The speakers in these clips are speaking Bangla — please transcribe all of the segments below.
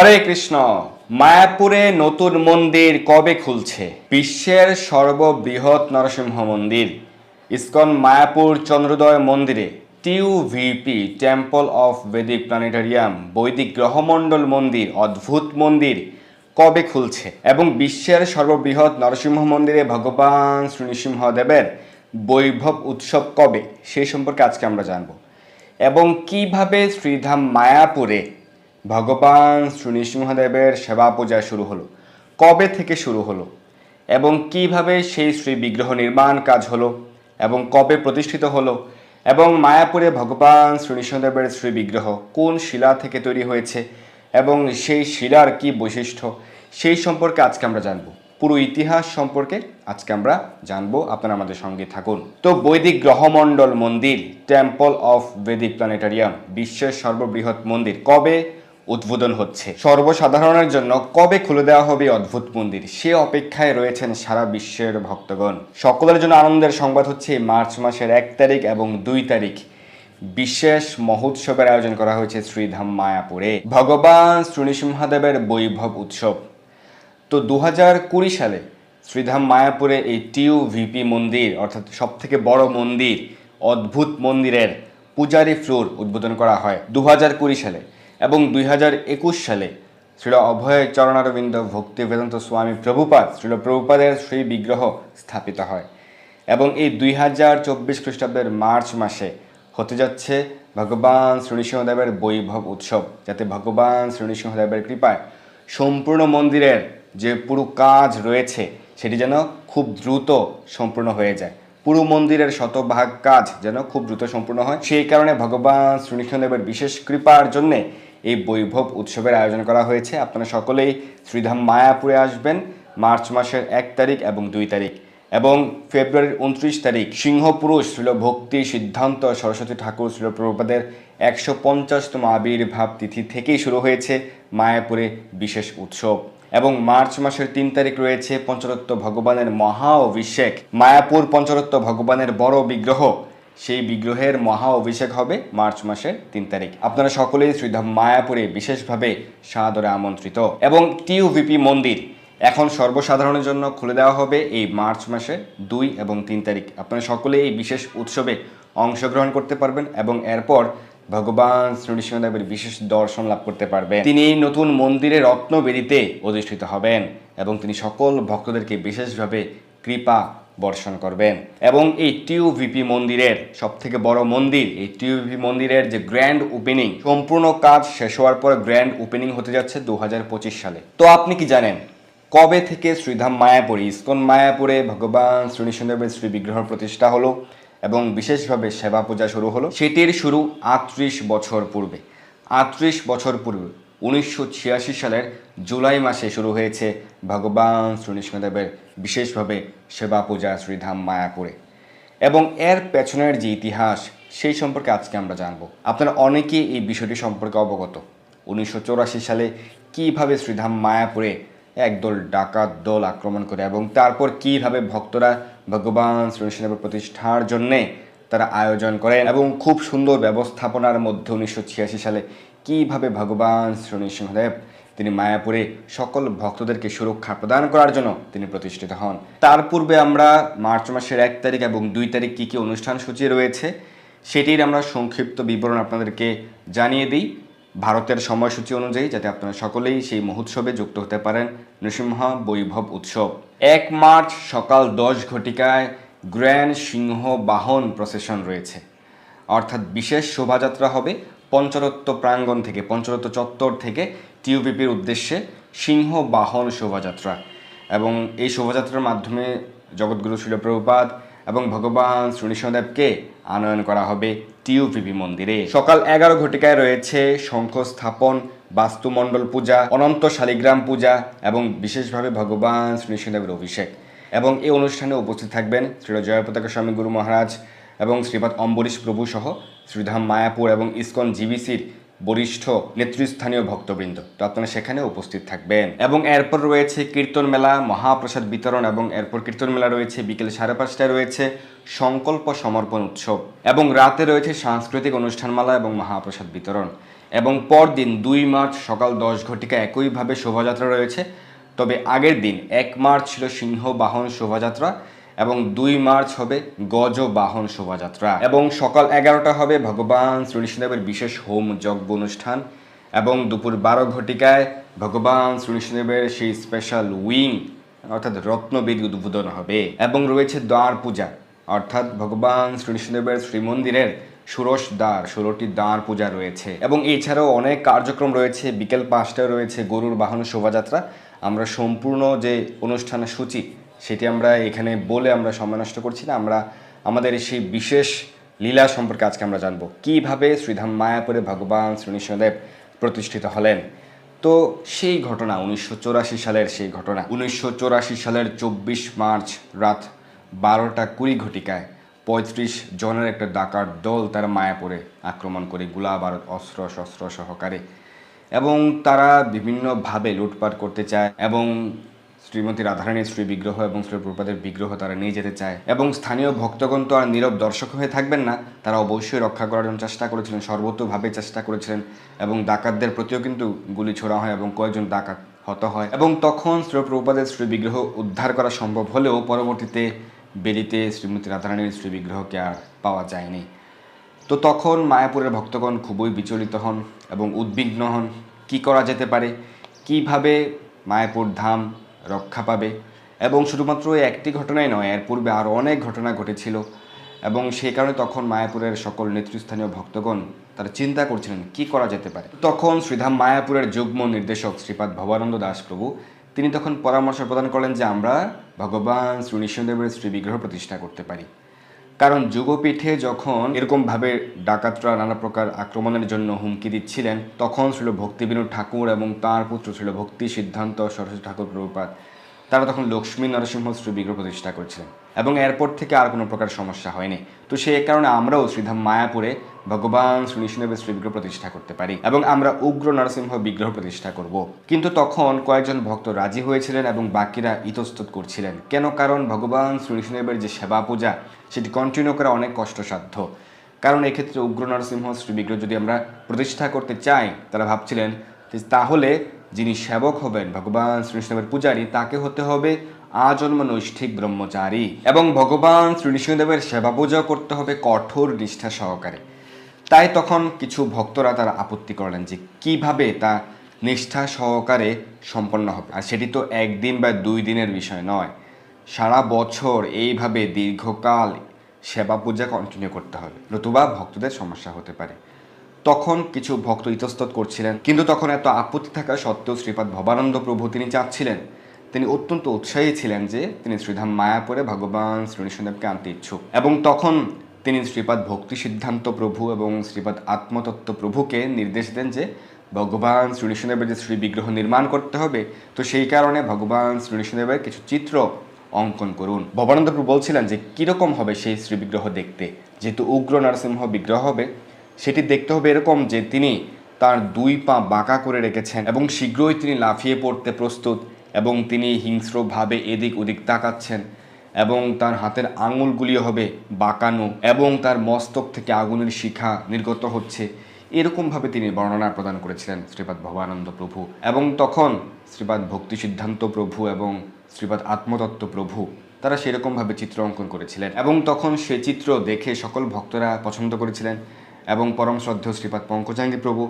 হরে কৃষ্ণ, মায়াপুরে নতুন মন্দির কবে খুলছে? বিশ্বের সর্ববৃহৎ নরসিংহ মন্দির, ইসকন মায়াপুর চন্দ্রোদয় মন্দিরে টিউভিপি টেম্পল অফ বৈদিক প্ল্যানেটারিয়াম, বৈদিক গ্রহমণ্ডল মন্দির, অদ্ভুত মন্দির কবে খুলছে? এবং বিশ্বের সর্ববৃহৎ নরসিংহ মন্দিরে ভগবান শ্রী নৃসিংহদেবের বৈভব উৎসব কবে? সেই সম্পর্কে আজকে আমরা জানব। এবং কীভাবে শ্রীধাম মায়াপুরে ভগবান শ্রী নৃসিংহদেবের সেবা পূজা শুরু হলো। কবে থেকে শুরু হলো? এবং কীভাবে সেই শ্রী বিগ্রহ নির্মাণ কাজ হলো? এবং কবে প্রতিষ্ঠিত হলো? এবং মায়াপুরে ভগবান শ্রী নৃসিংহদেবের শ্রী বিগ্রহ কোন শিলা থেকে তৈরি হয়েছে? এবং সেই শিলার কি বৈশিষ্ট্য? সেই সম্পর্কে আজকে আমরা জানব। পুরো ইতিহাস সম্পর্কে আজকে আমরা জানব। আপনারা আমাদের সঙ্গে থাকুন। তো বৈদিক গ্রহমণ্ডল মন্দির টেম্পল অফ বেদিক প্ল্যানেটারিয়াম বিশ্বের সর্ববৃহৎ মন্দির, কবে উদ্বোধন হচ্ছে। সর্বসাধারণের জন্য কবে খুলে দেওয়া হবে অদ্ভুত মন্দির? সে অপেক্ষায় রয়েছেন সারা বিশ্বের ভক্তগণ। সকলের জন্য আনন্দের সংবাদ হচ্ছে মার্চ মাসের এক তারিখ এবং দুই তারিখ বিশেষ মহোৎসবের আয়োজন করা হয়েছে শ্রীধাম মায়াপুরে। ভগবান শ্রী নৃসিংহদেবের বৈভব উৎসব। তো দু কুড়ি সালে শ্রীধাম মায়াপুরে এই টিউ ভিপি মন্দির, অর্থাৎ সব থেকে বড় মন্দির, অদ্ভুত মন্দিরের পূজারি ফ্লোর উদ্বোধন করা হয়। দু সালে এবং দুই সালে শ্রীল অভয় চরণারবিন্দ ভক্তি বেদান্ত স্বামী প্রভুপাদ, শ্রীল প্রভুপাদের শ্রী বিগ্রহ স্থাপিত হয়। এবং এই দুই হাজার চব্বিশ খ্রিস্টাব্দের মার্চ মাসে হতে যাচ্ছে ভগবান শ্রীনৃসিংহদেবের বৈভব উৎসব, যাতে ভগবান শ্রীনৃসিংহদেবের কৃপায় সম্পূর্ণ মন্দিরের যে পুরো কাজ রয়েছে, সেটি যেন খুব দ্রুত সম্পূর্ণ হয়ে যায়। পুরো মন্দিরের শতভাগ কাজ যেন খুব দ্রুত সম্পূর্ণ হয়। সেই কারণে ভগবান শ্রীনৃসিংহদেবের বিশেষ কৃপার জন্যে এই বৈভব উৎসবের আয়োজন করা হয়েছে। আপনারা সকলেই শ্রীধাম মায়াপুরে আসবেন, মার্চ মাসের এক তারিখ এবং দুই তারিখ। এবং ফেব্রুয়ারির উনত্রিশ তারিখ সিংহপুরুষ ছিল ভক্তি সিদ্ধান্ত সরস্বতী ঠাকুর ছিল প্রভুপাদের একশো পঞ্চাশতম আবির্ভাব তিথি থেকেই শুরু হয়েছে মায়াপুরে বিশেষ উৎসব। এবং মার্চ মাসের তিন তারিখ রয়েছে পঞ্চরত্ব ভগবানের মহা অভিষেক। মায়াপুর পঞ্চরত্ব ভগবানের বড় বিগ্রহ সেই বিগ্রহের মহা অভিষেক হবে মার্চ মাসের তিন তারিখ। আপনারা সকলেই শ্রীধাম মায়াপুরে বিশেষভাবে সাদরে আমন্ত্রিত। এবং টিউভিপি মন্দির এখন সর্বসাধারণের জন্য খুলে দেওয়া হবে এই মার্চ মাসে দুই এবং তিন তারিখ। আপনারা সকলে এই বিশেষ উৎসবে অংশগ্রহণ করতে পারবেন এবং এরপর ভগবান শ্রীনৃসিংহদেবের বিশেষ দর্শন লাভ করতে পারবেন। তিনি এই নতুন মন্দিরে রত্নবেদিতে অধিষ্ঠিত হবেন এবং তিনি সকল ভক্তদেরকে বিশেষভাবে কৃপা বর্ষণ করবেন এবং এই টিউভিপি মন্দিরের সব থেকে বড় মন্দির, এই টিউভিপি মন্দিরের যে গ্র্যান্ড ওপেনিং সম্পূর্ণ কাজ শেষ হওয়ার পর গ্র্যান্ড ওপেনিং হতে যাচ্ছে দু হাজার পঁচিশ সালে। তো আপনি কি জানেন, কবে থেকে শ্রীধাম মায়াপুরে, ইস্কন মায়াপুরে ভগবান শ্রীনিসন্দেবের শ্রী বিগ্রহ প্রতিষ্ঠা হলো এবং বিশেষভাবে সেবা পূজা শুরু হলো, সেটির শুরু আটত্রিশ বছর পূর্বে। আটত্রিশ বছর পূর্বে, উনিশশো ছিয়াশি সালের জুলাই মাসে শুরু হয়েছে ভগবান শ্রীনিসন্দেবের বিশেষভাবে সেবা পূজা, শ্রীধাম মায়াপুরে এবং এর পেছনের যে ইতিহাস, সেই সম্পর্কে আজকে আমরা জানব। আপনারা অনেকেই এই বিষয়টি সম্পর্কে অবগত। উনিশশো সালে কীভাবে শ্রীধাম, মায়াপুরে একদল ডাকাত দল আক্রমণ করে এবং তারপর কীভাবে ভক্তরা ভগবান শ্রীনৃসিংহদেবের প্রতিষ্ঠার জন্যে তারা আয়োজন করেন এবং খুব সুন্দর ব্যবস্থাপনার মধ্যে উনিশশো ছিয়াশি সালে কীভাবে ভগবান শ্রীনৃসিংহদেব তিনি মায়াপুরে সকল ভক্তদেরকে সুরক্ষা প্রদান করার জন্য তিনি প্রতিষ্ঠিত হন। তার পূর্বে আমরা মার্চ মাসের এক তারিখ এবং দুই তারিখ কী কী অনুষ্ঠান সূচি রয়েছে সেটির আমরা সংক্ষিপ্ত বিবরণ আপনাদেরকে জানিয়ে দিই। ভারতের সময়সূচি অনুযায়ী যাতে আপনারা সকলেই সেই মহোৎসবে যুক্ত হতে পারেন নৃসিংহ বৈভব উৎসব। এক মার্চ সকাল দশ ঘটিকায় গ্র্যান্ড সিংহ বাহন প্রসেশন রয়েছে। অর্থাৎ বিশেষ শোভাযাত্রা হবে পঞ্চরত্ব প্রাঙ্গণ থেকে পঞ্চরত্ব চত্বর থেকে টিউবিপির উদ্দেশ্যে সিংহ বাহন শোভাযাত্রা এবং এই শোভাযাত্রার মাধ্যমে জগৎগুরু শিলপ্রভুপাদ এবং ভগবান শ্রীনিসদেবকে আনয়ন করা হবে টিউপিপি মন্দিরে। সকাল এগারো ঘটিকায় রয়েছে শঙ্খ স্থাপন বাস্তুমণ্ডল পূজা, অনন্ত শালিগ্রাম পূজা এবং বিশেষভাবে ভগবান শ্রীনিসদেবের অভিষেক। এবং এই অনুষ্ঠানে উপস্থিত থাকবেন শ্রী জয়পতাকা স্বামী গুরু মহারাজ এবং শ্রীপাদ অম্বরীশ প্রভু সহ শ্রীধাম মায়াপুর এবং ইসকন জিবিসির বরিষ্ঠ নেতৃস্থানীয় ভক্তবৃন্দ। তো আপনারা সেখানে উপস্থিত থাকবেন। এবং এরপর রয়েছে কীর্তন মেলা, মহাপ্রসাদ বিতরণ এবং এরপর কীর্তন মেলা রয়েছে, বিকেল সাড়ে পাঁচটায় রয়েছে সংকল্প সমর্পণ উৎসব এবং রাতে রয়েছে সাংস্কৃতিক অনুষ্ঠানমালা এবং মহাপ্রসাদ বিতরণ। এবং পরদিন দুই মার্চ সকাল দশ ঘটিকা একইভাবে শোভাযাত্রা রয়েছে। তবে আগের দিন এক মার্চ ছিল সিংহ বাহন শোভাযাত্রা। এবং দুই মার্চ হবে গজ বাহন শোভাযাত্রা। এবং সকাল এগারোটা হবে ভগবান শ্রীনিষ্ণদেবের বিশেষ হোম যজ্ঞ অনুষ্ঠান এবং দুপুর বারো ঘটিকায় ভগবান শ্রীনিষ্ণদেবের সেই স্পেশাল উইং অর্থাৎ রত্নবেদী উদ্বোধন হবে। এবং রয়েছে দ্বার পূজা, অর্থাৎ ভগবান শ্রীনিষ্ণদেবের শ্রীমন্দিরের ষোড়শ দ্বার, ষোলোটি দ্বার পূজা রয়েছে। এবং এছাড়াও অনেক কার্যক্রম রয়েছে, বিকেল পাঁচটায় রয়েছে গরুর বাহন শোভাযাত্রা। আমরা সম্পূর্ণ যে অনুষ্ঠানের সূচি সেটি আমরা এখানে বলে আমরা সময় নষ্ট করছি না। আমরা আমাদের সেই বিশেষ লীলা সম্পর্কে আজকে আমরা জানব। কীভাবে শ্রীধাম মায়াপুরে ভগবান শ্রীনিষ্ণদেব প্রতিষ্ঠিত হলেন? তো সেই ঘটনা, উনিশশো সালের সেই ঘটনা, উনিশশো সালের চব্বিশ মার্চ রাত বারোটা কুড়ি ঘটিকায় পঁয়ত্রিশ জনের একটা ডাকার দল তারা মায়াপুরে আক্রমণ করে গোলা বারুদ, অস্ত্র, শস্ত্র সহকারে। এবং তারা বিভিন্নভাবে লুটপাট করতে চায় এবং শ্রীমতী রাধারানীর শ্রী বিগ্রহ এবং শ্রী প্রপাদের বিগ্রহ তারা নিয়ে যেতে চায়। এবং স্থানীয় ভক্তগণ তো আর নীরব দর্শক হয়ে থাকবেন না, তারা অবশ্যই রক্ষা করার জন্য চেষ্টা করেছিলেন সর্বতভাবে চেষ্টা করেছিলেন এবং ডাকাতদের প্রতিও কিন্তু গুলি ছোড়া হয় এবং কয়েকজন ডাকাত হত হয়। এবং তখন শ্রী প্রপাদের শ্রী বিগ্রহ উদ্ধার করা সম্ভব হলেও পরবর্তীতে বেরিতে শ্রীমতী রাধারানীর শ্রী বিগ্রহকে আর পাওয়া যায়নি। তো তখন মায়াপুরের ভক্তগণ খুবই বিচলিত হন এবং উদ্বিগ্ন হন, কি করা যেতে পারে? কীভাবে মায়াপুর ধাম রক্ষা পাবে। এবং শুধুমাত্র একটি ঘটনাই নয়, এর পূর্বে আরও অনেক ঘটনা ঘটেছিল। এবং সেই কারণে তখন মায়াপুরের সকল নেতৃস্থানীয় ভক্তগণ তারা চিন্তা করছিলেন, কি করা যেতে পারে? তখন শ্রীধাম মায়াপুরের যুগ্ম নির্দেশক শ্রীপাদ ভবানন্দ দাস প্রভু তিনি তখন পরামর্শ প্রদান করলেন যে আমরা ভগবান শ্রী নৃসিংহদেবের শ্রী বিগ্রহ প্রতিষ্ঠা করতে পারি। কারণ যুগপীঠে যখন এরকমভাবে ডাকাতরা নানা প্রকার আক্রমণের জন্য হুমকি দিচ্ছিলেন, তখন ছিল ভক্তিবিনোদ ঠাকুর এবং তার পুত্র ছিল ভক্তি সিদ্ধান্ত সরস্বতী ঠাকুর প্রভুপাত তারা তখন লক্ষ্মী নরসিংহ শ্রী বিগ্রহ প্রতিষ্ঠা করছিলেন এবং এরপর থেকে আর কোনো প্রকার সমস্যা হয়নি। তো সেই কারণে আমরাও শ্রীধাম মায়াপুরে ভগবান শ্রী নৃসিংহদেবের শ্রী বিগ্রহ প্রতিষ্ঠা করতে পারি এবং আমরা উগ্র নরসিংহ বিগ্রহ প্রতিষ্ঠা করব। কিন্তু তখন কয়েকজন ভক্ত রাজি হয়েছিলেন এবং বাকিরা ইতস্তত করছিলেন। কেন? কারণ ভগবান শ্রী নৃসিংহদেবের যে সেবা পূজা সেটি কন্টিনিউ করা অনেক কষ্টসাধ্য। কারণ এক্ষেত্রে উগ্র নরসিংহ শ্রী বিগ্রহ যদি আমরা প্রতিষ্ঠা করতে চাই, তারা ভাবছিলেন তাহলে যিনি সেবক হবেন, ভগবান শ্রীকৃষ্ণদেবের পূজারী, তাকে হতে হবে আজন্ম নৈষ্ঠিক ব্রহ্মচারী এবং ভগবান শ্রীকৃষ্ণদেবের সেবা পূজা করতে হবে কঠোর নিষ্ঠা সহকারে। তাই তখন কিছু ভক্তরা তারা আপত্তি করলেন যে কীভাবে তা নিষ্ঠা সহকারে সম্পন্ন হবে। আর সেটি তো একদিন বা দুই দিনের বিষয় নয়। সারা বছর এইভাবে দীর্ঘকাল সেবা পূজা কন্টিনিউ করতে হবে। নতুবা ভক্তদের সমস্যা হতে পারে। তখন কিছু ভক্ত ইতস্তত করছিলেন। কিন্তু তখন এত আপত্তি থাকা সত্ত্বেও শ্রীপাদ ভবানন্দ প্রভু তিনি চাচ্ছিলেন, তিনি অত্যন্ত উৎসাহী ছিলেন যে তিনি শ্রীধাম মায়াপুরে ভগবান শ্রীনিসদেবকে আনতে ইচ্ছুক। এবং তখন তিনি শ্রীপাদ ভক্তি সিদ্ধান্ত প্রভু এবং শ্রীপাদ আত্মতত্ত্ব প্রভুকে নির্দেশ দেন যে ভগবান শ্রীনিসদেবের যে শ্রী বিগ্রহ নির্মাণ করতে হবে, তো সেই কারণে ভগবান শ্রীনিসদেবের কিছু চিত্র অঙ্কন করুন। ভবানন্দ প্রভু বলছিলেন যে, কীরকম হবে সেই শ্রীবিগ্রহ দেখতে? যেহেতু উগ্র নরসিংহ বিগ্রহ হবে, সেটি দেখতে হবে এরকম যে, তিনি তার দুই পা বাঁকা করে রেখেছেন এবং শীঘ্রই তিনি লাফিয়ে পড়তে প্রস্তুত এবং তিনি হিংস্রভাবে এদিক ওদিক তাকাচ্ছেন এবং তার হাতের আঙুলগুলি হবে বাঁকানো এবং তার মস্তক থেকে আগুনের শিখা নির্গত হচ্ছে। এরকমভাবে তিনি বর্ণনা প্রদান করেছিলেন শ্রীপাদ ভবানন্দ প্রভু এবং তখন শ্রীপাদ ভক্তি সিদ্ধান্ত প্রভু এবং শ্রীপাদ আত্মতত্ত্ব প্রভু, তারা সেরকমভাবে চিত্র অঙ্কন করেছিলেন এবং তখন সে চিত্র দেখে সকল ভক্তরা পছন্দ করেছিলেন এবং পরম শ্রদ্ধেয় শ্রীপাদ পঙ্কজাঙ্গী প্রভু,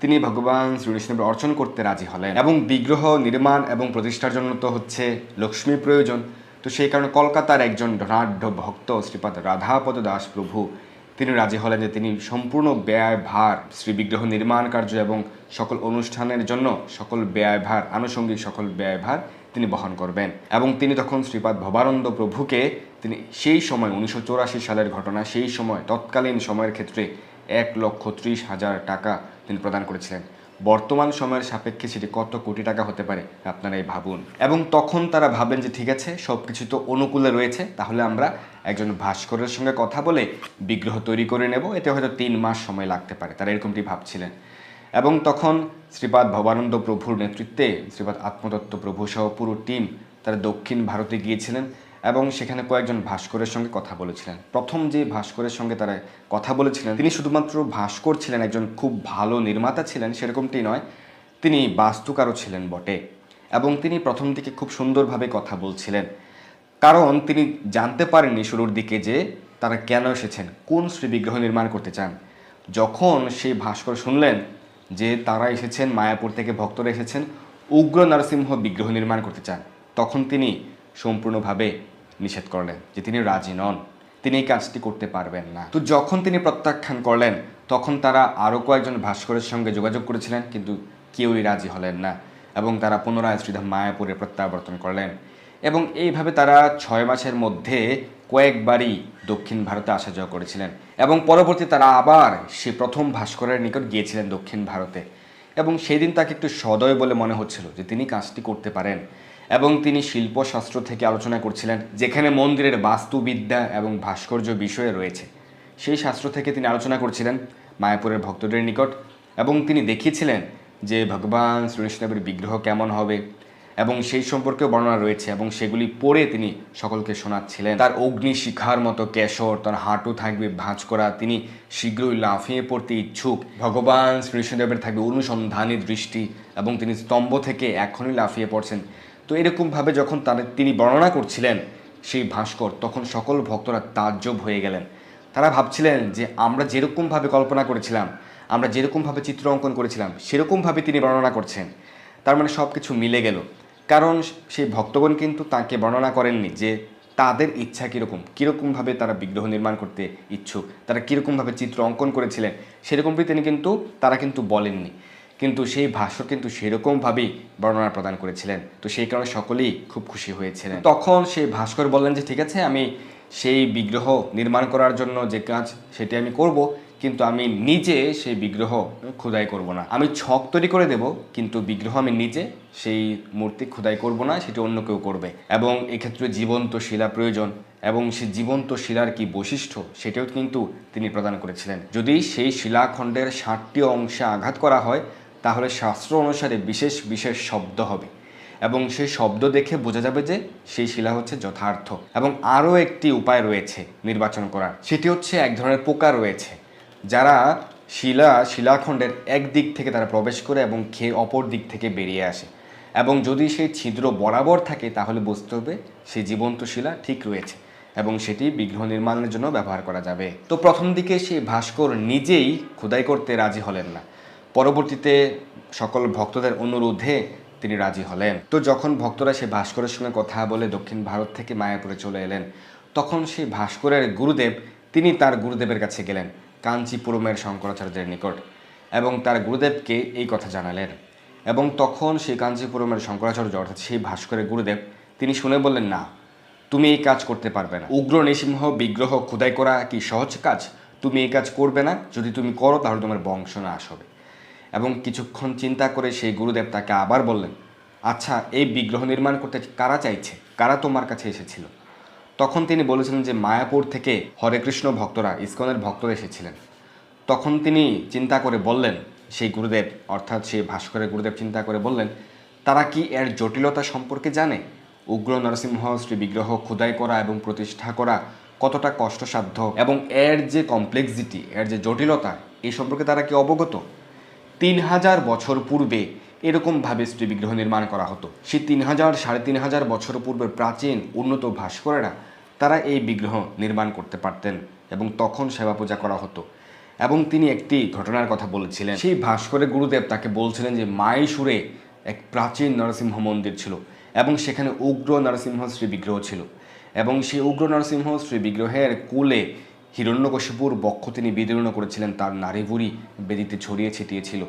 তিনি ভগবান শ্রীকৃষ্ণের অর্চন করতে রাজি হলেন এবং বিগ্রহ নির্মাণ এবং প্রতিষ্ঠার জন্য তো হচ্ছে লক্ষ্মী প্রয়োজন। তো সেই কারণে কলকাতার একজন ধনাঢ্য ভক্ত শ্রীপাদ রাধাপদ দাস প্রভু, তিনি রাজি হলেন যে তিনি সম্পূর্ণ ব্যয় ভার শ্রী বিগ্রহ নির্মাণ কার্য এবং সকল অনুষ্ঠানের জন্য সকল ব্যয় ভার আনুষঙ্গিক সকল ব্যয় ভার তিনি বহন করবেন। এবং তিনি তখন শ্রীপাদ ভবানন্দ প্রভুকে তিনি সেই সময় উনিশশো সালের ঘটনা, সেই সময়, তৎকালীন সময়ের ক্ষেত্রে এক লক্ষ ত্রিশ হাজার টাকা তিনি প্রদান করেছিলেন। বর্তমান সময়ের সাপেক্ষে সেটি কত কোটি টাকা হতে পারে, আপনারাই ভাবুন। এবং তখন তারা ভাবেন যে, ঠিক আছে সব কিছু তো অনুকূলে রয়েছে, তাহলে আমরা একজন ভাস্করের সঙ্গে কথা বলে বিগ্রহ তৈরি করে নেব। এতে হয়তো তিন মাস সময় লাগতে পারে। তারা এরকমটি ভাবছিলেন। এবং তখন শ্রীপাদ ভবানন্দ প্রভুর নেতৃত্বে শ্রীপাদ আত্মদত্ত প্রভু সহ পুরো টিম তারা দক্ষিণ ভারতে গিয়েছিলেন এবং সেখানে কয়েকজন ভাস্করের সঙ্গে কথা বলেছিলেন। প্রথম যে ভাস্করের সঙ্গে তারা কথা বলেছিলেন, তিনি শুধুমাত্র ভাস্কর ছিলেন, একজন খুব ভালো নির্মাতা ছিলেন, সেরকমটি নয়, তিনি বাস্তুকারও ছিলেন বটে এবং তিনি প্রথম দিকে খুব সুন্দরভাবে কথা বলছিলেন। কারণ তিনি জানতে পারেননি শুরুর দিকে যে তারা কেন এসেছেন, কোন শ্রীবিগ্রহ নির্মাণ করতে চান। যখন সেই ভাস্কর শুনলেন যে তারা এসেছেন, মায়াপুর থেকে ভক্তরা এসেছেন, উগ্র নরসিংহ বিগ্রহ নির্মাণ করতে চান, তখন তিনি সম্পূর্ণভাবে নিষেধ করলেন যে তিনি রাজি নন। তিনি এই কাজটি করতে পারবেন না। তো যখন তিনি প্রত্যাখ্যান করলেন, তখন তারা আরও কয়েকজন ভাস্করের সঙ্গে যোগাযোগ করেছিলেন, কিন্তু কেউই রাজি হলেন না এবং তারা পুনরায় শ্রীধাম মায়াপুরে প্রত্যাবর্তন করলেন। এবং এইভাবে তারা ছয় মাসের মধ্যে কয়েকবারই দক্ষিণ ভারতে আসা যাওয়া করেছিলেন এবং পরবর্তী তারা আবার সে প্রথম ভাস্করের নিকট গিয়েছিলেন দক্ষিণ ভারতে। এবং সেই দিন তাকে একটু সদয় বলে মনে হচ্ছিল যে তিনি কাজটি করতে পারেন এবং তিনি শিল্পশাস্ত্র থেকে আলোচনা করছিলেন, যেখানে মন্দিরের বাস্তুবিদ্যা এবং ভাস্কর্য বিষয়ে রয়েছে। সেই শাস্ত্র থেকে তিনি আলোচনা করছিলেন মায়াপুরের ভক্তদের নিকট এবং তিনি দেখিয়েছিলেন যে ভগবান শ্রীকৃষ্ণদেবের বিগ্রহ কেমন হবে এবং সেই সম্পর্কেও বর্ণনা রয়েছে এবং সেগুলি পড়ে তিনি সকলকে শোনাচ্ছিলেন। তার অগ্নি শিখার মতো কেশর, তার হাঁটু থাকবে ভাঁজ করা, তিনি শীঘ্রই লাফিয়ে পড়তে ইচ্ছুক। ভগবান শ্রীকৃষ্ণদেবের থাকবে অনুসন্ধানী দৃষ্টি এবং তিনি স্তম্ভ থেকে এখনই লাফিয়ে পড়ছেন। তো এরকমভাবে যখন তাদের তিনি বর্ণনা করছিলেন সেই ভাস্কর, তখন সকল ভক্তরা তাজ্জব হয়ে গেলেন। তারা ভাবছিলেন যে আমরা যেরকমভাবে কল্পনা করেছিলাম, আমরা যেরকমভাবে চিত্র অঙ্কন করেছিলাম, সেরকমভাবে তিনি বর্ণনা করছেন। তার মানে সব কিছু মিলে গেল। কারণ সেই ভক্তগণ কিন্তু তাকে বর্ণনা করেননি যে তাদের ইচ্ছা কীরকম, কীরকমভাবে তারা বিগ্রহ নির্মাণ করতে ইচ্ছুক, তারা কীরকমভাবে চিত্র অঙ্কন করেছিলেন সেরকমটি তিনি কিন্তু, তারা কিন্তু বলেননি। কিন্তু সেই ভাষ্য কিন্তু সেরকমভাবেই বর্ণনা প্রদান করেছিলেন। তো সেই কারণে সকলেই খুব খুশি হয়েছিলেন। তখন সেই ভাস্কর বললেন যে, ঠিক আছে, আমি সেই বিগ্রহ নির্মাণ করার জন্য যে কাজ সেটি আমি করব। কিন্তু আমি নিজে সেই বিগ্রহ খোদাই করব না। আমি ছক তৈরি করে দেব, কিন্তু বিগ্রহ আমি নিজে সেই মূর্তি খোদাই করব না, সেটি অন্য কেউ করবে। এবং এক্ষেত্রে জীবন্ত শিলা প্রয়োজন, এবং সে জীবন্ত শিলার কি বৈশিষ্ট্য সেটাও কিন্তু তিনি প্রদান করেছিলেন। যদি সেই শিলাখণ্ডের ষাটটি অংশে আঘাত করা হয়, তাহলে শাস্ত্র অনুসারে বিশেষ বিশেষ শব্দ হবে। এবং সেই শব্দ দেখে বোঝা যাবে যে সেই শিলা হচ্ছে যথার্থ। এবং আরও একটি উপায় রয়েছে নির্বাচন করার। সেটি হচ্ছে এক ধরনের পোকা রয়েছে। যারা শিলা, শিলাখণ্ডের এক দিক থেকে তারা প্রবেশ করে এবং খেয়ে অপর দিক থেকে বেরিয়ে আসে। এবং যদি সেই ছিদ্র বরাবর থাকে, তাহলে বুঝতে হবে সেই জীবন্ত শিলা ঠিক রয়েছে এবং সেটি বিগ্রহ নির্মাণের জন্য ব্যবহার করা যাবে। তো প্রথম দিকে সেই ভাস্কর নিজেই খোদাই করতে রাজি হলেন না। পরবর্তীতে সকল ভক্তদের অনুরোধে তিনি রাজি হলেন। তো যখন ভক্তরা সেই ভাস্করের সঙ্গে কথা বলে দক্ষিণ ভারত থেকে মায়াপুরে চলে এলেন, তখন সেই ভাস্করের গুরুদেব, তিনি তার গুরুদেবের কাছে গেলেন। কাঞ্চিপুরমের শঙ্করাচার্যের নিকট, এবং তার গুরুদেবকে এই কথা জানালেন। এবং তখন সেই কাঞ্চিপুরমের শঙ্করাচার্য, অর্থাৎ সেই ভাস্করের গুরুদেব, তিনি শুনে বললেন, না, তুমি এই কাজ করতে পারবে না। উগ্র, নৃসিংহ, বিগ্রহ খোদাই করা কি সহজ কাজ? তুমি এই কাজ করবে না। যদি তুমি করো, তাহলে তোমার বংশ নাশ হবে। এবং কিছুক্ষণ চিন্তা করে সেই গুরুদেব তাকে আবার বললেন আচ্ছা এই বিগ্রহ নির্মাণ করতে কারা চাইছে? কারা তোমার কাছে এসেছিল? তখন তিনি বলেছিলেন যে মায়াপুর থেকে হরে কৃষ্ণ ভক্তরা, ইসকনের ভক্তরা এসেছিলেন। তখন তিনি চিন্তা করে বললেন, সেই গুরুদেব, অর্থাৎ সেই ভাস্করের গুরুদেব চিন্তা করে বললেন, তারা কি এর জটিলতা সম্পর্কে জানে? উগ্র নরসিংহ শ্রী বিগ্রহ খোদাই করা এবং প্রতিষ্ঠা করা কতটা কষ্টসাধ্য? এবং এর যে কমপ্লেক্সিটি এর যে জটিলতা এই সম্পর্কে তারা কি অবগত? তিন হাজার বছর পূর্বে এরকমভাবে স্ত্রী বিগ্রহ নির্মাণ করা হতো। সেই তিন হাজার, সাড়ে তিন হাজার বছর পূর্বের প্রাচীন উন্নত ভাস্করেরা তারা এই বিগ্রহ নির্মাণ করতে পারতেন এবং তখন সেবা পূজা করা হতো। এবং তিনি একটি ঘটনার কথা বলেছিলেন। সেই ভাস্করের গুরুদেব তাকে বলছিলেন যে মাইসুরে এক প্রাচীন নরসিংহ মন্দির ছিল এবং সেখানে উগ্র নরসিংহ শ্রী বিগ্রহ ছিল। এবং সেই উগ্র নরসিংহ শ্রী বিগ্রহের কুলে হিরণ্যকশিপুর বক্ষ তিনি বিদীর্ণ করেছিলেন। তার নারীভুরি বেদিতে ছড়িয়ে ছিটিয়েছিল।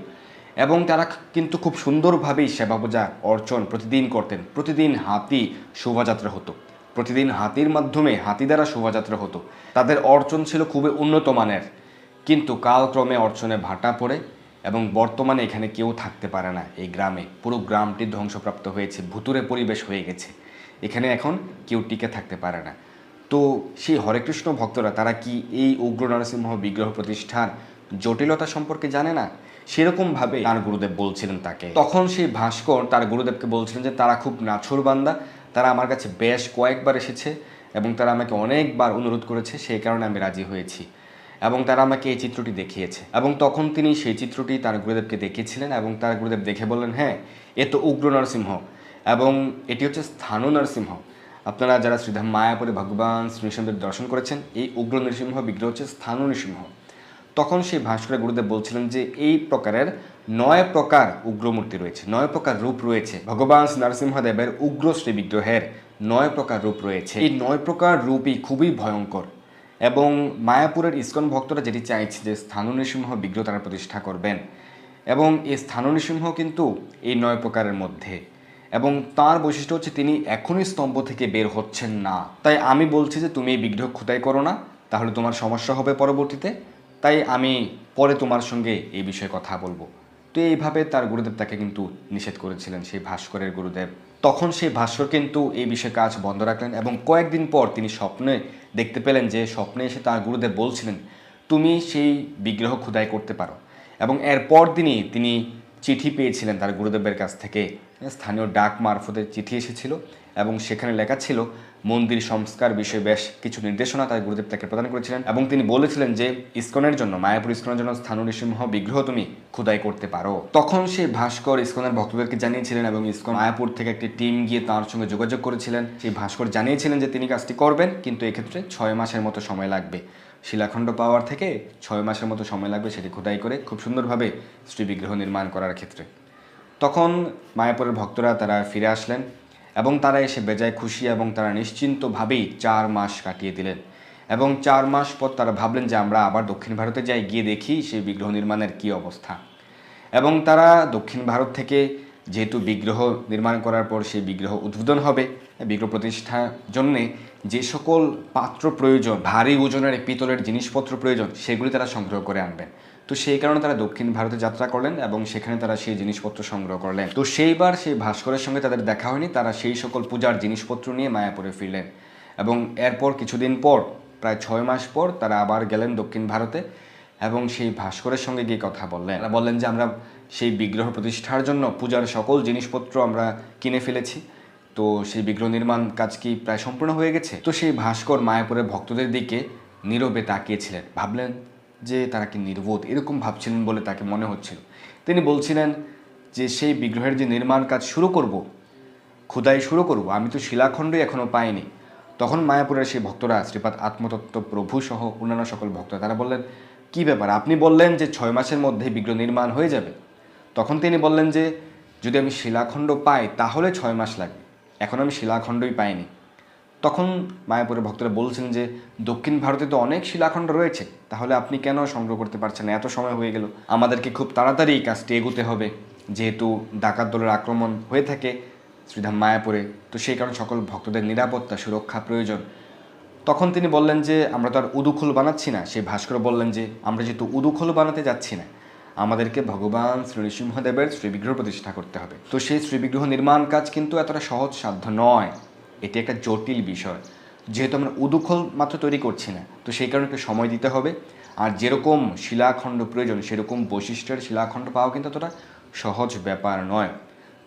এবং তারা কিন্তু খুব সুন্দরভাবেই সেবা পূজা অর্চন প্রতিদিন করতেন। প্রতিদিন হাতি শোভাযাত্রা হতো। প্রতিদিন হাতির মাধ্যমে হাতি দ্বারা শোভাযাত্রা হতো। তাদের অর্চন ছিল খুবই উন্নত মানের। কিন্তু কালক্রমে অর্চনে ভাটা পড়ে এবং বর্তমানে এখানে কেউ থাকতে পারে না এই গ্রামে। পুরো গ্রামটি ধ্বংসপ্রাপ্ত হয়েছে ভুতুরে পরিবেশ হয়ে গেছে। এখানে এখন কেউ টিকে থাকতে পারে না। তো সেই হরেকৃষ্ণ ভক্তরা তারা কি এই উগ্র নরসিংহ বিগ্রহ প্রতিষ্ঠার জটিলতা সম্পর্কে জানে না? সেরকমভাবে তার গুরুদেব বলছিলেন তাকে। তখন সেই ভাস্কর তার গুরুদেবকে বলছিলেন যে, তারা খুব নাছর বান্দা। তারা আমার কাছে বেশ কয়েকবার এসেছে এবং তারা আমাকে অনেকবার অনুরোধ করেছে, সেই কারণে আমি রাজি হয়েছি। এবং তারা আমাকে এই চিত্রটি দেখিয়েছে। এবং তখন তিনি সেই চিত্রটি তার গুরুদেবকে দেখিয়েছিলেন এবং তার গুরুদেব দেখে বললেন হ্যাঁ এ তো উগ্র নরসিংহ এবং এটি হচ্ছে স্থানু নরসিংহ। আপনারা যারা শ্রীধাম মায়াপুরে ভগবান শ্রীনৃসিংহের দর্শন করেছেন, এই উগ্র নৃসিংহ বিগ্রহ হচ্ছে স্থানু নৃসিংহ তখন সেই ভাস্করের গুরুদেব বলছিলেন যে এই প্রকারের নয় প্রকার উগ্রমূর্তি রয়েছে, নয় প্রকার রূপ রয়েছে। ভগবান নরসিংহদেবের উগ্র শ্রী বিগ্রহের নয় প্রকার রূপ রয়েছে। এই নয় প্রকার রূপই খুবই ভয়ঙ্কর এবং মায়াপুরের ইস্কন ভক্তরা যেটি চাইছে যে স্থানু নৃসিংহ বিগ্রহ তারা প্রতিষ্ঠা করবেন। এবং এই স্থানু নৃসিংহ কিন্তু এই নয় প্রকারের মধ্যে। এবং তার বৈশিষ্ট্য হচ্ছে তিনি এখনই স্তম্ভ থেকে বের হচ্ছেন না। তাই আমি বলছি যে তুমি এই বিগ্রহ খোদাই করো না, তাহলে তোমার সমস্যা হবে পরবর্তীতে। তাই আমি পরে তোমার সঙ্গে এই বিষয়ে কথা বলব। তো এইভাবে তার গুরুদেব তাকে কিন্তু নিষেধ করেছিলেন, সেই ভাস্করের গুরুদেব। তখন সেই ভাস্কর কিন্তু এই বিষয়ে কাজ বন্ধ রাখলেন এবং কয়েকদিন পর তিনি স্বপ্নে দেখতে পেলেন যে স্বপ্নে এসে তার গুরুদেব বলছিলেন, তুমি সেই বিগ্রহ খোদাই করতে পারো। এবং এর দিনই তিনি চিঠি পেয়েছিলেন তার গুরুদেবের কাছ থেকে। স্থানীয় ডাক মারফতে চিঠি এসেছিল এবং সেখানে লেখা ছিল মন্দির সংস্কার বিষয়ে বেশ কিছু নির্দেশনা তার গুরুদেব তাকে প্রদান করেছিলেন এবং তিনি বলেছিলেন যে ইস্কনের জন্য, মায়াপুর ইস্কনের জন্য স্থানু নৃসিংহ বিগ্রহ তুমি খুদাই করতে পারো। তখন সেই ভাস্কর ইস্কনের ভক্তদেরকে জানিয়েছিলেন এবং ইস্কন মায়াপুর থেকে একটি টিম গিয়ে তার সঙ্গে যোগাযোগ করেছিলেন। সেই ভাস্কর জানিয়েছিলেন যে তিনি কাজটি করবেন, কিন্তু এক্ষেত্রে ছয় মাসের মতো সময় লাগবে। শিলাখণ্ড পাওয়ার থেকে ছয় মাসের মতো সময় লাগবে সেটি খোদাই করে খুব সুন্দরভাবে শ্রী বিগ্রহ নির্মাণ করার ক্ষেত্রে। তখন মায়াপুরের ভক্তরা তারা ফিরে আসলেন। এবং তারা এসে বেজায় খুশি এবং তারা নিশ্চিন্তভাবেই চার মাস কাটিয়ে দিলেন। এবং চার মাস পর তারা ভাবলেন যে আমরা আবার দক্ষিণ ভারতে যাই, গিয়ে দেখি সেই বিগ্রহ নির্মাণের কী অবস্থা। এবং তারা দক্ষিণ ভারত থেকে যেহেতু বিগ্রহ নির্মাণ করার পর সেই বিগ্রহ উদ্বোধন হবে বিগ্রহ প্রতিষ্ঠার জন্যে যে সকল পাত্র প্রয়োজন, ভারী ওজনের পিতলের জিনিসপত্র প্রয়োজন, সেগুলি তারা সংগ্রহ করে আনবেন। তো সেই কারণে তারা দক্ষিণ ভারতে যাত্রা করলেন এবং সেখানে তারা সেই জিনিসপত্র সংগ্রহ করলেন। তো সেইবার সেই ভাস্করের সঙ্গে তাদের দেখা হয়নি, তারা সেই সকল পূজার জিনিসপত্র নিয়ে মায়াপুরে ফিরলেন। এবং এরপর কিছুদিন পর, প্রায় ছয় মাস পর, তারা আবার গেলেন দক্ষিণ ভারতে এবং সেই ভাস্করের সঙ্গে গিয়ে কথা বললেন। তারা বললেন যে, আমরা সেই বিগ্রহ প্রতিষ্ঠার জন্য পূজার সকল জিনিসপত্র আমরা কিনে ফেলেছি। তো সেই বিগ্রহ নির্মাণ কাজ কি প্রায় সম্পূর্ণ হয়ে গেছে? তো সেই ভাস্কর মায়াপুরের ভক্তদের দিকে নীরবে তাকিয়েছিলেন ভাবলেন যে তারা কি নির্বোধ, এরকম ভাবছিলেন বলে তাকে মনে হচ্ছিল। তিনি বলছিলেন যে, সেই বিগ্রহের যে নির্মাণ কাজ শুরু করব, খোদাই শুরু করব, আমি তো শিলাখণ্ডই এখনও পাইনি। তখন মায়াপুরের সেই ভক্তরা, শ্রীপাদ আত্মতত্ত্ব প্রভু সহ অন্যান্য সকল ভক্তরা, তারা বললেন, কি ব্যাপার, আপনি বললেন যে ছয় মাসের মধ্যে বিগ্রহ নির্মাণ হয়ে যাবে। তখন তিনি বললেন যে, যদি আমি শিলাখণ্ড পাই, তাহলে ছয় মাস লাগবে। এখন আমি শিলাখণ্ডই পাইনি। তখন মায়াপুরের ভক্তরা বলছেন যে, দক্ষিণ ভারতে তো অনেক শিলাখণ্ড রয়েছে, তাহলে আপনি কেন সংগ্রহ করতে পারছেন না? এত সময় হয়ে গেল। আমাদেরকে খুব তাড়াতাড়ি এই কাজটি এগোতে হবে। যেহেতু ডাকাত দলের আক্রমণ হয়ে থাকে শ্রীধাম মায়াপুরে, তো সেই কারণে সকল ভক্তদের নিরাপত্তা সুরক্ষা প্রয়োজন। তখন তিনি বললেন যে, আমরা তো আর উদুখোল বানাচ্ছি না। সেই ভাস্কর বললেন যে, আমরা যেহেতু উদুখোল বানাতে যাচ্ছি না, আমাদেরকে ভগবান শ্রী নৃসিংহদেবের শ্রীবিগ্রহ প্রতিষ্ঠা করতে হবে। তো সেই শ্রীবিগ্রহ নির্মাণ কাজ কিন্তু এতটা সহজ সাধ্য নয়। এটি একটা জটিল বিষয়। যেহেতু আমরা উদুখোল মাত্র তৈরি করছি না, তো সেই কারণে একটু সময় দিতে হবে। আর যেরকম শিলাখণ্ড প্রয়োজন, সেরকম বৈশিষ্ট্যের শিলাখণ্ড পাওয়া কিন্তু অতটা সহজ ব্যাপার নয়।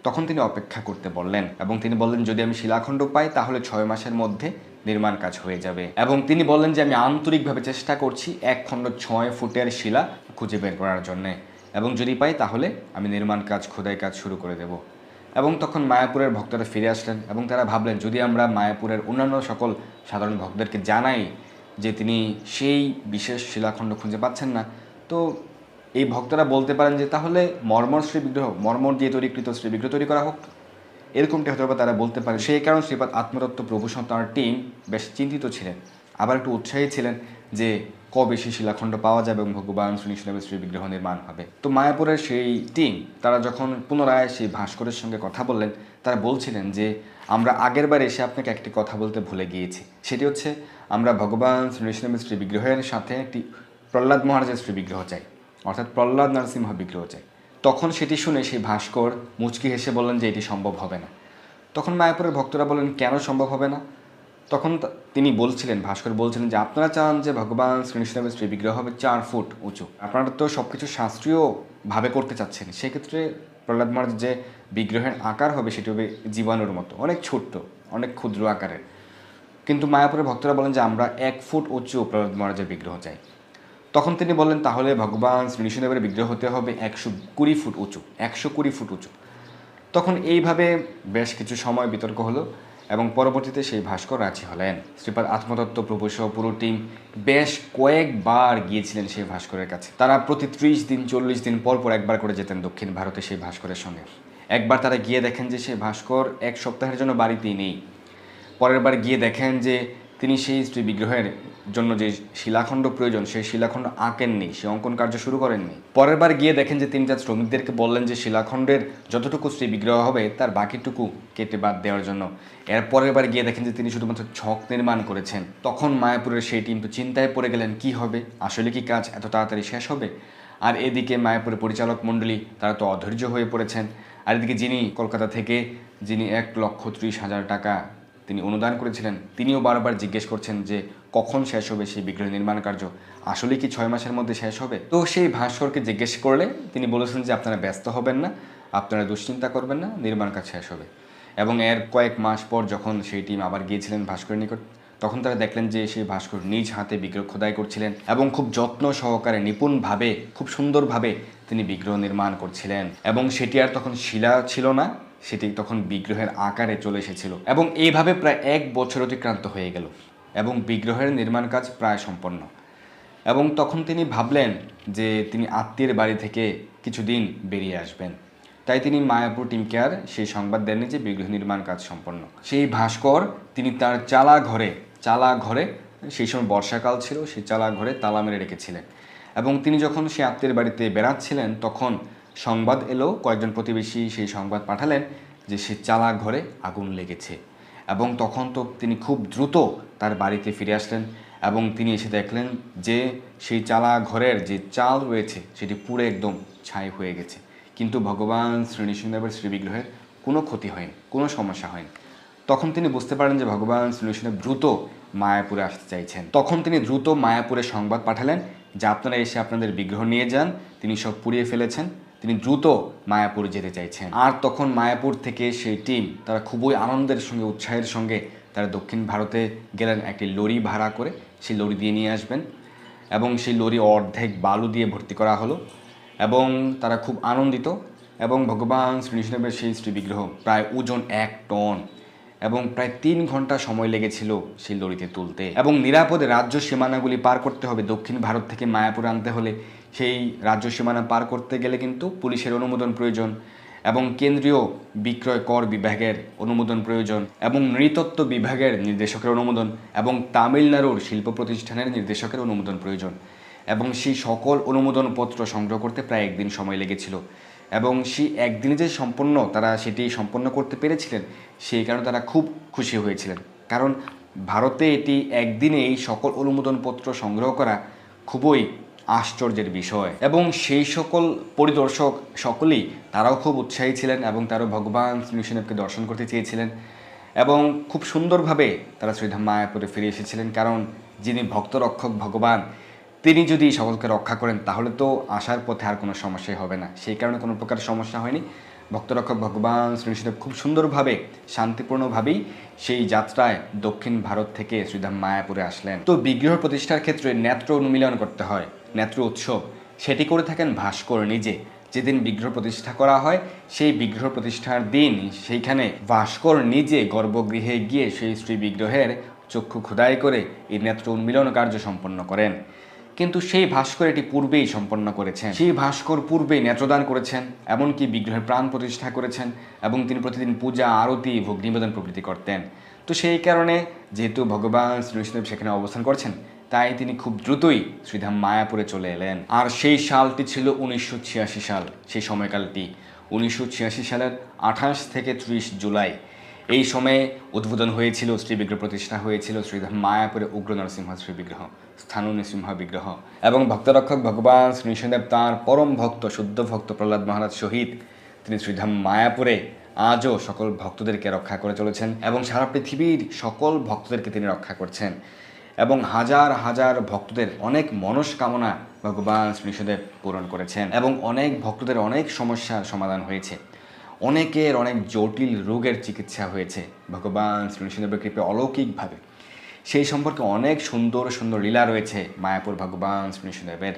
তখন তিনি অপেক্ষা করতে বললেন, এবং তিনি বললেন, যদি আমি শিলাখণ্ড পাই, তাহলে ছয় মাসের মধ্যে নির্মাণ কাজ হয়ে যাবে। এবং তিনি বললেন যে, আমি আন্তরিকভাবে চেষ্টা করছি এক খণ্ড ছয় ফুটের শিলা খুঁজে বের করার জন্যে। এবং যদি পাই, তাহলে আমি নির্মাণ কাজ, খোদাই কাজ শুরু করে দেব। এবং তখন মায়াপুরের ভক্তরা ফিরে আসলেন এবং তারা ভাবলেন, যদি আমরা মায়াপুরের অন্যান্য সকল সাধারণ ভক্তদেরকে জানাই যে তিনি সেই বিশেষ শিলাখণ্ড খুঁজে পাচ্ছেন না, তো এই ভক্তরা বলতে পারেন যে তাহলে মর্মর শ্রী বিগ্রহ, মর্মর দিয়ে তৈরিকৃত শ্রী বিগ্রহ তৈরি করা হোক। এরকমটি হয়তো বা তারা বলতে পারে সেই কারণে শ্রীপাদ আত্মতত্ত্ব প্রভু তার টিম বেশ চিন্তিত ছিলেন, আবার একটু উৎসাহী ছিলেন যে কবে সেই শিলাখণ্ড পাওয়া যাবে এবং ভগবান শ্রী শ্রীনিষ্ণবের শ্রী বিগ্রহ নির্মাণ হবে? তো মায়াপুরের সেই টিম তারা যখন পুনরায় সেই ভাস্করের সঙ্গে কথা বললেন, তারা বলছিলেন যে, আমরা আগের বার এসে আপনাকে একটি কথা বলতে ভুলে গিয়েছি। সেটি হচ্ছে, আমরা ভগবান শ্রীনিষ্ণবের শ্রী বিগ্রহের সাথে একটি প্রহ্লাদ মহারাজের শ্রী বিগ্রহ চাই। অর্থাৎ প্রহ্লাদ নরসিংহ বিগ্রহ চাই। তখন সেটি শুনে সেই ভাস্কর মুচকি হেসে বললেন যে, এটি সম্ভব হবে না। তখন মায়াপুরের ভক্তরা বলেন কেন সম্ভব হবে না? তখন তিনি বলছিলেন, ভাস্কর বলছিলেন যে, আপনারা চান যে ভগবান শ্রীনিষ্ণবের শ্রী বিগ্রহ হবে চার ফুট উঁচু। আপনারা তো সব কিছু শাস্ত্রীয়ভাবে করতে চাচ্ছেন। সেক্ষেত্রে প্রহ্লাদ মহারাজ যে বিগ্রহের আকার হবে, সেটি হবে জীবাণুর মতো। অনেক ছোট্ট, অনেক ক্ষুদ্র আকারের। কিন্তু মায়াপুরের ভক্তরা বলেন যে, আমরা এক ফুট উঁচু প্রহ্লাদ মহারাজের বিগ্রহ চাই। তখন তিনি বললেন তাহলে ভগবান শ্রী নৃসিংহদেবের বিগ্রহ হতে হবে একশো কুড়ি ফুট উঁচু, একশো কুড়ি ফুট উঁচু। তখন এইভাবে বেশ কিছু সময় বিতর্ক হলো। এবং পরবর্তীতে সেই ভাস্কর রাজি হলেন। শ্রীপাদ আত্মদত্ত প্রভু সহ পুরো টিম বেশ কয়েকবার গিয়েছিলেন সেই ভাস্করের কাছে। তারা প্রতি ত্রিশ দিন, চল্লিশ দিন পর পর একবার করে যেতেন দক্ষিণ ভারতে সেই ভাস্করের সঙ্গে। একবার তারা গিয়ে দেখেন যে সেই ভাস্কর এক সপ্তাহের জন্য বাড়িতেই নেই। পরের বার গিয়ে দেখেন যে তিনি সেই স্ত্রী বিগ্রহের জন্য যে শিলাখণ্ড প্রয়োজন, সেই শিলাখণ্ড আঁকেননি, সে অঙ্কন কার্য শুরু করেননি। পরের বার গিয়ে দেখেন যে তিনি তার শ্রমিকদেরকে বললেন যে শিলাখণ্ডের যতটুকু স্ত্রী বিগ্রহ হবে, তার বাকিটুকু কেটে বাদ দেওয়ার জন্য। এর পরের বার গিয়ে দেখেন যে তিনি শুধুমাত্র ছক নির্মাণ করেছেন। তখন মায়াপুরের সেই টিম তো চিন্তায় পড়ে গেলেন, কি হবে? আসলে কি কাজ এত তাড়াতাড়ি শেষ হবে? আর এদিকে মায়াপুরের পরিচালক মণ্ডলী, তারা তো অধৈর্য হয়ে পড়েছেন। আর এদিকে যিনি কলকাতা থেকে, যিনি এক লক্ষ ত্রিশ হাজার টাকা তিনি অনুদান করেছিলেন, তিনিও বারবার জিজ্ঞেস করছেন যে কখন শেষ হবে সেই বিগ্রহ নির্মাণ কার্য? আসলে কি ছয় মাসের মধ্যে শেষ হবে? তো সেই ভাস্করকে জিজ্ঞেস করলে তিনি বলেছেন যে আপনারা ব্যস্ত হবেন না, আপনারা দুশ্চিন্তা করবেন না, নির্মাণ কাজ শেষ হবে। এবং এর কয়েক মাস পর যখন সেই টিম আবার গিয়েছিলেন ভাস্করের নিকট, তখন তারা দেখলেন যে সেই ভাস্কর নিজ হাতে বিগ্রহ খোদাই করছিলেন এবং খুব যত্ন সহকারে, নিপুণভাবে, খুব সুন্দরভাবে তিনি বিগ্রহ নির্মাণ করছিলেন। এবং সেটি আর তখন শিলা ছিল না, সেটি তখন বিগ্রহের আকারে চলে এসেছিল। এবং এইভাবে প্রায় এক বছর অতিক্রান্ত হয়ে গেল। এবং বিগ্রহের নির্মাণ কাজ প্রায় সম্পন্ন। এবং তখন তিনি ভাবলেন যে তিনি আত্মীয়ের বাড়ি থেকে কিছুদিন বেরিয়ে আসবেন। তাই তিনি মায়াপুর টিমকে আর সেই সংবাদ দেননি যে বিগ্রহ নির্মাণ কাজ সম্পন্ন। সেই ভাস্কর তিনি তার চালা ঘরে চালা ঘরে, সেই সময় বর্ষাকাল ছিল, সেই চালা ঘরে তালা মেরে রেখেছিলেন। এবং তিনি যখন সে আত্মীয়ের বাড়িতে বেড়াচ্ছিলেন, তখন সংবাদ এলো, কয়েকজন প্রতিবেশী সেই সংবাদ পাঠালেন যে সে চালা ঘরে আগুন লেগেছে। এবং তখন তো তিনি খুব দ্রুত তার বাড়িতে ফিরে আসলেন এবং তিনি এসে দেখলেন যে সেই চালা ঘরের যে চাল রয়েছে সেটি পুরো একদম ছাই হয়ে গেছে। কিন্তু ভগবান শ্রী নৃসিংহদেবের শ্রী বিগ্রহের কোনো ক্ষতি হয়নি, কোনো সমস্যা হয়নি। তখন তিনি বুঝতে পারেন যে ভগবান শ্রী দ্রুত মায়াপুরে আসতে চাইছেন। তখন তিনি দ্রুত মায়াপুরে সংবাদ পাঠালেন যে আপনারা এসে আপনাদের বিগ্রহ নিয়ে যান, তিনি সব পুড়িয়ে ফেলেছেন তিনি দ্রুত মায়াপুর যেতে চাইছেন। আর তখন মায়াপুর থেকে সেই টিম তারা খুবই আনন্দের সঙ্গে, উৎসাহের সঙ্গে তারা দক্ষিণ ভারতে গেলেন একটি লরি ভাড়া করে। সেই লরি দিয়ে নিয়ে আসবেন এবং সেই লরি অর্ধেক বালু দিয়ে ভর্তি করা হলো এবং তারা খুব আনন্দিত এবং ভগবান শ্রী সেই স্ত্রী বিগ্রহ প্রায় ওজন এক টন। এবং প্রায় তিন ঘণ্টা সময় লেগেছিল শিলদড়িতে তুলতে। এবং নিরাপদে রাজ্য সীমানাগুলি পার করতে হবে দক্ষিণ ভারত থেকে মায়াপুর আনতে হলে। সেই রাজ্য সীমানা পার করতে গেলে কিন্তু পুলিশের অনুমোদন প্রয়োজন এবং কেন্দ্রীয় বিক্রয় কর বিভাগের অনুমোদন প্রয়োজন এবং নৃতত্ত্ব বিভাগের নির্দেশকের অনুমোদন এবং তামিলনাড়ুর শিল্প প্রতিষ্ঠানের নির্দেশকের অনুমোদন প্রয়োজন। এবং সেই সকল অনুমোদনপত্র সংগ্রহ করতে প্রায় একদিন সময় লেগেছিল। এবং সেই একদিনে যে সম্পন্ন তারা সেটি সম্পন্ন করতে পেরেছিলেন, সেই কারণে তারা খুব খুশি হয়েছিলেন। কারণ ভারতে এটি একদিনে এই সকল অনুমোদনপত্র সংগ্রহ করা খুবই আশ্চর্যের বিষয়। এবং সেই সকল পরিদর্শক সকলেই তারাও খুব উৎসাহী ছিলেন এবং তারাও ভগবান নৃসিংহদেবকে দর্শন করতে চেয়েছিলেন এবং খুব সুন্দরভাবে তারা শ্রীধাম মায়াপুরে ফিরে এসেছিলেন। কারণ যিনি ভক্তরক্ষক ভগবান তিনি যদি এই সকলকে রক্ষা করেন, তাহলে তো আসার পথে আর কোনো সমস্যাই হবে না। সেই কারণে কোনো প্রকার সমস্যা হয়নি। ভক্তরক্ষক ভগবান শ্রীনিষেধ খুব সুন্দরভাবে, শান্তিপূর্ণভাবেই সেই যাত্রায় দক্ষিণ ভারত থেকে শ্রীধাম মায়াপুরে আসলেন। তো বিগ্রহ প্রতিষ্ঠার ক্ষেত্রে নেত্র অনুমিলন করতে হয়, নেত্র উৎসব। সেটি করে থাকেন ভাস্কর নিজে। যেদিন বিগ্রহ প্রতিষ্ঠা করা হয়, সেই বিগ্রহ প্রতিষ্ঠার দিন সেইখানে ভাস্কর নিজে গর্ভগৃহে গিয়ে সেই শ্রী বিগ্রহের চক্ষু খোদাই করে এই নেত্র উন্মিলন কার্য সম্পন্ন করেন। কিন্তু সেই ভাস্কর এটি পূর্বেই সম্পন্ন করেছেন। সেই ভাস্কর পূর্বেই নেত্রদান করেছেন, এমনকি বিগ্রহের প্রাণ প্রতিষ্ঠা করেছেন এবং তিনি প্রতিদিন পূজা, আরতি, ভোগ নিবেদন প্রভৃতি করতেন। তো সেই কারণে যেহেতু ভগবান শ্রীকৃষ্ণদেব সেখানে অবস্থান করছেন, তাই তিনি খুব দ্রুতই শ্রীধাম মায়াপুরে চলে এলেন। আর সেই সালটি ছিল উনিশশো ছিয়াশি সাল, সেই সময়কালটি। উনিশশো ছিয়াশি সালের আঠাশ থেকে ত্রিশ জুলাই এই সময়ে উদ্বোধন হয়েছিল শ্রী বিগ্রহ প্রতিষ্ঠা হয়েছিল শ্রীধাম মায়াপুরে উগ্র নরসিংহ শ্রী বিগ্রহ স্থানু নৃসিংহ বিগ্রহ এবং ভক্তরক্ষক ভগবান শ্রী নৃসিংহদেব তাঁর পরম ভক্ত, শুদ্ধ ভক্ত প্রহ্লাদ মহারাজ শহীদ তিনি শ্রীধাম মায়াপুরে আজও সকল ভক্তদেরকে রক্ষা করে চলেছেন এবং সারা পৃথিবীর সকল ভক্তদেরকে তিনি রক্ষা করছেন এবং হাজার হাজার ভক্তদের অনেক মনস্কামনা ভগবান শ্রীনিষদেব পূরণ করেছেন এবং অনেক ভক্তদের অনেক সমস্যার সমাধান হয়েছে। অনেকের অনেক জটিল রোগের চিকিৎসা হয়েছে। ভগবান শ্রীনিষদেবের কৃপে অলৌকিকভাবে। সেই সম্পর্কে অনেক সুন্দর সুন্দর লীলা রয়েছে মায়াপুর ভগবান শ্রীনিষদেবের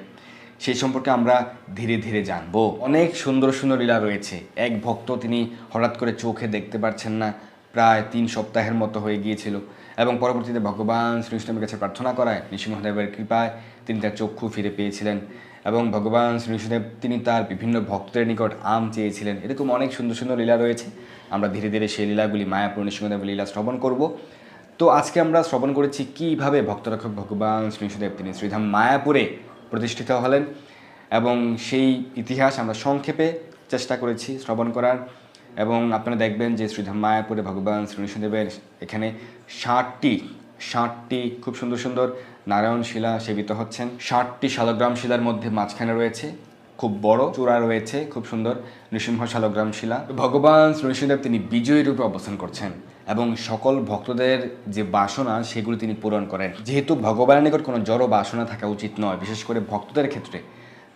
সেই সম্পর্কে আমরা ধীরে ধীরে জানব। অনেক সুন্দর সুন্দর লীলা রয়েছে। এক ভক্ত তিনি হঠাৎ করে চোখে দেখতে পারছেন না। প্রায় তিন সপ্তাহের মতো হয়ে গিয়েছিল এবং পরবর্তীতে ভগবান শ্রীকৃষ্ণের কাছে প্রার্থনা করায় নৃসিংহদেবের কৃপায় তিনি তার চক্ষু ফিরে পেয়েছিলেন। এবং ভগবান শ্রীকৃষ্ণদেব তিনি তার বিভিন্ন ভক্তদের নিকট আম চেয়েছিলেন। এরকম অনেক সুন্দর সুন্দর লীলা রয়েছে। আমরা ধীরে ধীরে সেই লীলাগুলি মায়াপুর নৃসিংহদেবের লীলা শ্রবণ করব। তো আজকে আমরা শ্রবণ করেছি কীভাবে ভক্তরক্ষক ভগবান শ্রীকৃষ্ণদেব তিনি শ্রীধাম মায়াপুরে প্রতিষ্ঠিত হলেন এবং সেই ইতিহাস আমরা সংক্ষেপে চেষ্টা করেছি শ্রবণ করার। এবং আপনারা দেখবেন যে শ্রীধাম মায়াপুরে ভগবান শ্রীকৃষ্ণদেবের এখানে ষাটটি ষাটটি, খুব সুন্দর সুন্দর নারায়ণ শিলা সেবিত হচ্ছেন। ষাটটি শালগ্রাম শিলার মধ্যে মাঝখানে রয়েছে, খুব বড় চূড়া রয়েছে, খুব সুন্দর নৃসিংহ শালগ্রাম শিলা। ভগবান শ্রীনৃসিংহদেব তিনি বিজয়ী রূপে অবস্থান করছেন এবং সকল ভক্তদের যে বাসনা, সেগুলি তিনি পূরণ করেন। যেহেতু ভগবানের নিকট কোনো জড় বাসনা থাকা উচিত নয়, বিশেষ করে ভক্তদের ক্ষেত্রে,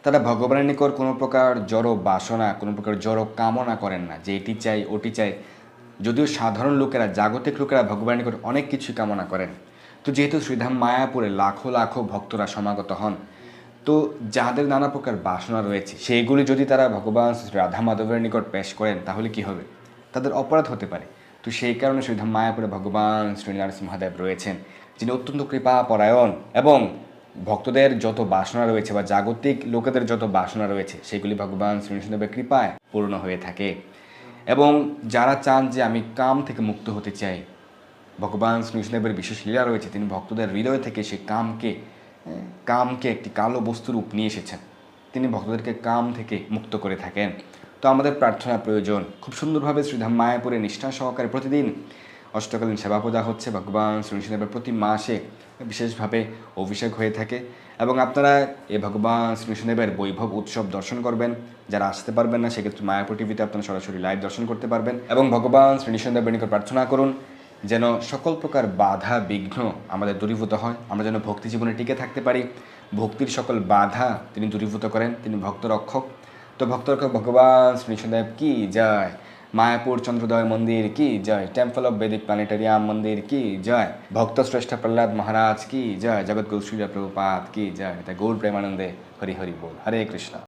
তারা ভগবানের নিকট কোনো প্রকার জড় বাসনা, কোনো প্রকার জড় কামনা করেন না যে এটি চাই, ওটি চাই যদিও সাধারণ লোকেরা, জাগতিক লোকেরা ভগবানের নিকট অনেক কিছু কামনা করেন। তো যেহেতু শ্রীধাম মায়াপুরে লাখো লাখো ভক্তরা সমাগত হন, তো যাদের নানা প্রকার বাসনা রয়েছে, সেইগুলি যদি তারা ভগবান শ্রী রাধা মাধবের নিকট পেশ করেন, তাহলে কি হবে? তাদের অপরাধ হতে পারে। তো সেই কারণে শ্রীধাম মায়াপুরে ভগবান শ্রী নরসিংহদেব রয়েছেন, যিনি অত্যন্ত কৃপা পরায়ণ এবং ভক্তদের যত বাসনা রয়েছে বা জাগতিক লোকেদের যত বাসনা রয়েছে সেগুলি ভগবান শ্রীনৃসিংহদেবের কৃপায় পূর্ণ হয়ে থাকে। এবং যারা চান যে আমি কাম থেকে মুক্ত হতে চাই ভগবান শ্রীষ্ণদেবের বিশেষ লীলা রয়েছে তিনি ভক্তদের হৃদয় থেকে সে কামকে হ্যাঁ, কামকে একটি কালো বস্তুর রূপ নিয়ে এসেছেন। তিনি ভক্তদেরকে কাম থেকে মুক্ত করে থাকেন। তো আমাদের প্রার্থনা প্রয়োজন। খুব সুন্দরভাবে শ্রীধাম মায়াপুরে নিষ্ঠা সহকারে প্রতিদিন অষ্টকালীন সেবা পূজা হচ্ছে, ভগবান শ্রীকৃষ্ণদেবের প্রতি মাসে বিশেষভাবে অভিষেক হয়ে থাকে এবং আপনারা এই ভগবান শ্রীকৃষ্ণদেবের বৈভব উৎসব দর্শন করবেন। যারা আসতে পারবেন না, সেক্ষেত্রে মায়াপুর টিভিতে আপনারা সরাসরি লাইভ দর্শন করতে পারবেন এবং ভগবান শ্রীকৃষ্ণদেবের নিকট প্রার্থনা করুন যেন সকল প্রকার বাধা, বিঘ্ন আমাদের দূরীভূত হয়। আমরা যেন ভক্তি জীবনে টিকে থাকতে পারি। ভক্তির সকল বাধা তিনি দূরীভূত করেন, তিনি ভক্ত রক্ষক তো ভক্ত রক্ষক ভগবান শ্রীকৃষ্ণদেব কি জয়? মায়াপুর চন্দ্রোদয় মন্দির কি জয়? টেম্পল অফ বেদিক প্ল্যানেটারিয়াম মন্দির কি জয়? ভক্ত শ্রেষ্ঠ প্রহ্লাদ মহারাজ কি জয়? জগৎগুরু গৌশ্রী প্রভুপাত কি জয়? গৌর প্রেমানন্দে হরি হরি বল। হরে কৃষ্ণ।